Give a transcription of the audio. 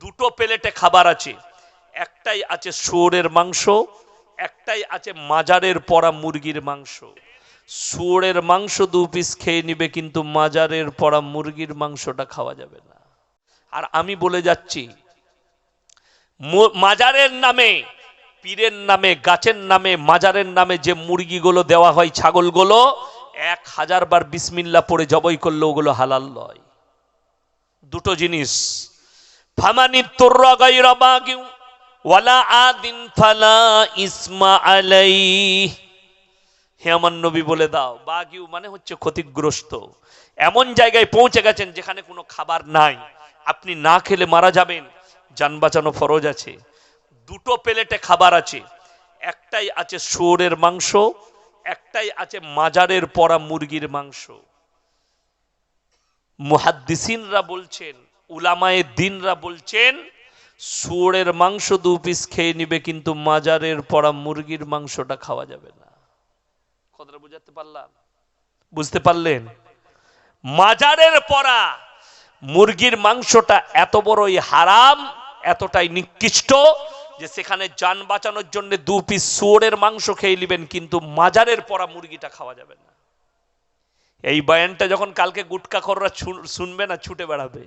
দুটো প্লেটে খাবার আছে। একটাই আছে শুয়োরের মাংস, একটাই আছে মাজারের পরা মুরগির মাংস। শুয়োরের মাংস দু পিস খেয়ে নিবে কিন্তু মাজারের পরা মুরগির মাংসটা খাওয়া যাবে না। আর আমি বলে যাচ্ছি মাজারের নামে, পীরের নামে, গাছের নামে, মাজারের নামে যে মুরগিগুলো দেওয়া হয় ছাগলগুলো, এক হাজার বার বিসমিল্লা পড়ে জবই করলে ওগুলো হালাল নয়। দুটো জিনিস মানে ক্ষতিগ্রস্ত। এমন জায়গায় পৌঁছে গেছেন যেখানে কোনো খাবার নাই। আপনি না খেলে মারা যাবেন, যান বাঁচানো ফরজ আছে। দুটো প্লেটে খাবার আছে। একটাই আছে শুয়োরের মাংস, একটাই আছে মাজারের পরা মুরগির মাংস। মুহাদ্দিসিনরা বলছেন উলামায়ে দিনরা বলছেন শুয়োরের মাংস দু পিস খেয়ে নিবে, কিন্তু মাজারের পরা মুরগির মাংসটা খাওয়া যাবে না। কথাটা বুঝাতে পারলাম? বুঝতে পারলেন? মাজারের পরা মুরগির মাংসটা এত বড়ই হারাম, এতটাই নিকৃষ্ট যে সেখানে যান বাঁচানোর জন্য দু পিস শুয়োরের মাংস খেয়ে নেবেন, কিন্তু মাজারের পরা মুরগিটা খাওয়া যাবে না। এই বয়ানটা যখন কালকে গুটকা খররা শুনবে না, ছুটে বেড়াবে।